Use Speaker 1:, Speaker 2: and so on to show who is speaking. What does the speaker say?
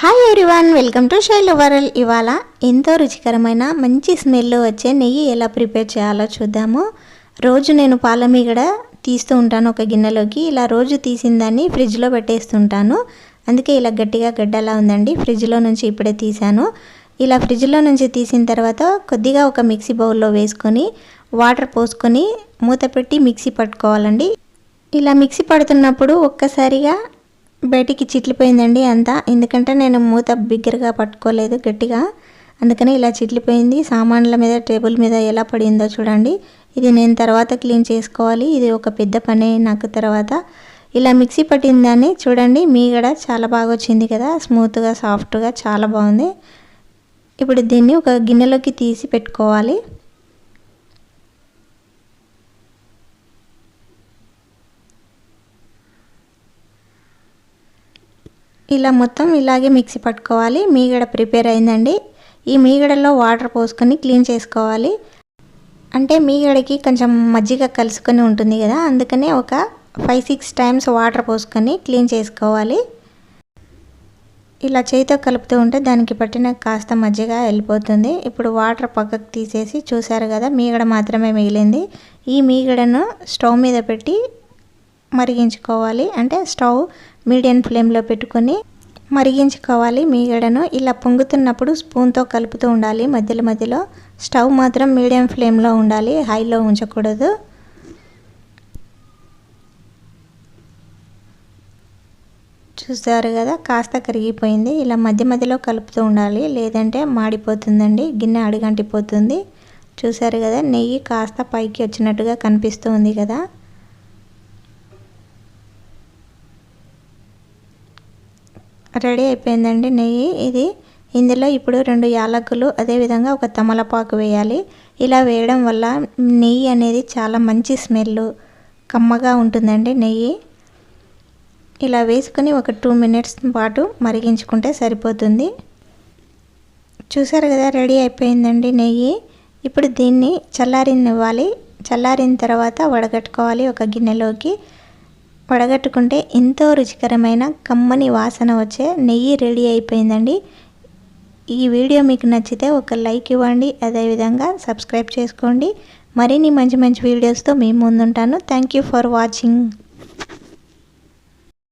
Speaker 1: Hi everyone welcome to Shailu world ఇవాళ ఎంతో రుచికరమైన మంచి స్మెల్ వచ్చే నెయ్యి ఎలా ప్రిపేర్ చేయాలో చూద్దాము. రోజు నేను పాలమీగడ తీస్తూ ఉంటాను ఒక గిన్నెలోకి. ఇలా రోజు తీసిన దాన్ని ఫ్రిడ్జ్లో పెట్టేస్తుంటాను. అందుకే ఇలా గట్టిగా గడ్డలా ఉందండి. ఫ్రిడ్జ్లో నుంచి ఇప్పుడే తీశాను. ఇలా ఫ్రిడ్జ్లో నుంచి తీసిన తర్వాత కొద్దిగా ఒక మిక్సీ బౌల్లో వేసుకొని వాటర్ పోసుకొని మూత పెట్టి మిక్సీ పట్టుకోవాలండి. ఇలా మిక్సీ పడుతున్నప్పుడు ఒక్కసారిగా బయటికి చిట్లిపోయిందండి అంతా. ఎందుకంటే నేను మూత బిగ్గరగా పట్టుకోలేదు గట్టిగా. అందుకని ఇలా చిట్లిపోయింది. సామాన్ల మీద టేబుల్ మీద ఎలా పడిందో చూడండి. ఇది నేను తర్వాత క్లీన్ చేసుకోవాలి. ఇది ఒక పెద్ద పని నాకు తర్వాత. ఇలా మిక్సీ పట్టిందని చూడండి చూడండి మీగడ చాలా బాగా వచ్చింది కదా. స్మూత్గా సాఫ్ట్గా చాలా బాగుంది. ఇప్పుడు దీన్ని ఒక గిన్నెలోకి తీసి పెట్టుకోవాలి. ఇలా మొత్తం ఇలాగే మిక్సీ పట్టుకోవాలి. మీగడ ప్రిపేర్ అయిందండి. ఈ మీగడలో వాటర్ పోసుకొని క్లీన్ చేసుకోవాలి. అంటే మీగడకి కొంచెం మజ్జిగ కలుసుకొని ఉంటుంది కదా అందుకనే ఒక ఫైవ్ సిక్స్ టైమ్స్ వాటర్ పోసుకొని క్లీన్ చేసుకోవాలి. ఇలా చేతితో కలుపుతూ ఉంటే దానికి పట్టిన కాస్త మజ్జిగ వెళ్ళిపోతుంది. ఇప్పుడు వాటర్ పక్కకు తీసేసి చూసారు కదా మీగడ మాత్రమే మిగిలింది. ఈ మీగడను స్టవ్ మీద పెట్టి మరిగించుకోవాలి. అంటే స్టవ్ మీడియం ఫ్లేమ్లో పెట్టుకొని మరిగించుకోవాలి మీగడను. ఇలా పొంగుతున్నప్పుడు స్పూన్తో కలుపుతూ ఉండాలి. మధ్యలో మధ్యలో స్టవ్ మాత్రం మీడియం ఫ్లేమ్లో ఉండాలి. హైలో ఉంచకూడదు. చూసారు కదా కాస్త కరిగిపోయింది. ఇలా మధ్య మధ్యలో కలుపుతూ ఉండాలి. లేదంటే మాడిపోతుందండి. గిన్నె అడుగంటిపోతుంది. చూసారు కదా నెయ్యి కాస్త పైకి వచ్చినట్టుగా కనిపిస్తూ ఉంది కదా. రెడీ అయిపోయిందండి నెయ్యి. ఇది ఇందులో ఇప్పుడు రెండు యాలకులు అదేవిధంగా ఒక తమలపాకు వేయాలి. ఇలా వేయడం వల్ల నెయ్యి అనేది చాలా మంచి స్మెల్ కమ్మగా ఉంటుందండి నెయ్యి. ఇలా వేసుకుని ఒక టూ మినిట్స్ పాటు మరిగించుకుంటే సరిపోతుంది. చూసారు కదా రెడీ అయిపోయిందండి నెయ్యి. ఇప్పుడు దీన్ని చల్లారినివ్వాలి. చల్లారిన తర్వాత వడగట్టుకోవాలి ఒక గిన్నెలోకి. వడగట్టుకుంటే ఎంతో రుచికరమైన కమ్మని వాసన వచ్చే నెయ్యి రెడీ అయిపోయిందండి. ఈ వీడియో మీకు నచ్చితే ఒక లైక్ ఇవ్వండి అదేవిధంగా సబ్స్క్రైబ్ చేసుకోండి. మరిన్ని మంచి మంచి వీడియోస్తో మేము ముందుంటాను. Thank you for watching.